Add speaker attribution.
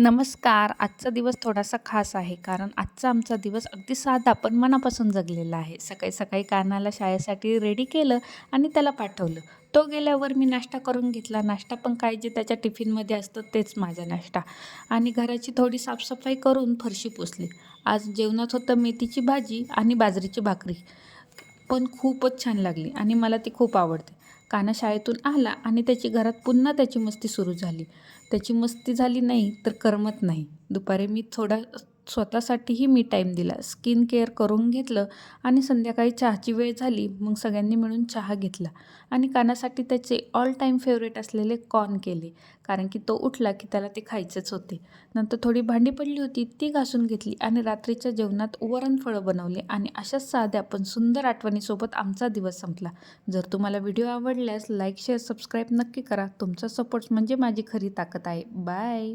Speaker 1: नमस्कार. आजचा दिवस थोडासा खास आहे कारण आजचा आमचा दिवस अगदी साधा पण मनापासून जगलेला आहे. सकाळी सकाळी कानाला शाळेसाठी रेडी केलं आणि त्याला पाठवलं. तो गेल्यावर मी नाश्ता करून घेतला. नाश्ता पण काय जे त्याच्या टिफिनमध्ये असतं तेच माझा नाश्ता. आणि घराची थोडी साफसफाई करून फरशी पुसली. आज जेवणात होतं मेथीची भाजी आणि बाजरीची भाकरी. पण खूपच छान लागली आणि मला ती खूप आवडते. काना शाळेतून आला आणि त्याची घरात पुन्हा त्याची मस्ती सुरू झाली. त्याची मस्ती झाली नाही तर करमत नाही. दुपारी मी थोडा स्वतःसाठीही मी टाईम दिला. स्किन केअर करून घेतलं आणि संध्याकाळी चहाची वेळ झाली मग सगळ्यांनी मिळून चहा घेतला आणि कानासाठी त्याचे ऑल टाईम फेवरेट असलेले कॉर्न केले. कारण की तो उठला की त्याला ते खायचेच होते. नंतर थोडी भांडी पडली होती ती घासून घेतली आणि रात्रीच्या जेवणात वरण फळं बनवले आणि अशाच साध्या पण सुंदर आठवणीसोबत आमचा दिवस संपला. जर तुम्हाला व्हिडिओ आवडल्यास लाईक शेअर सबस्क्राईब नक्की करा. तुमचा सपोर्ट म्हणजे माझी खरी ताकद आहे. बाय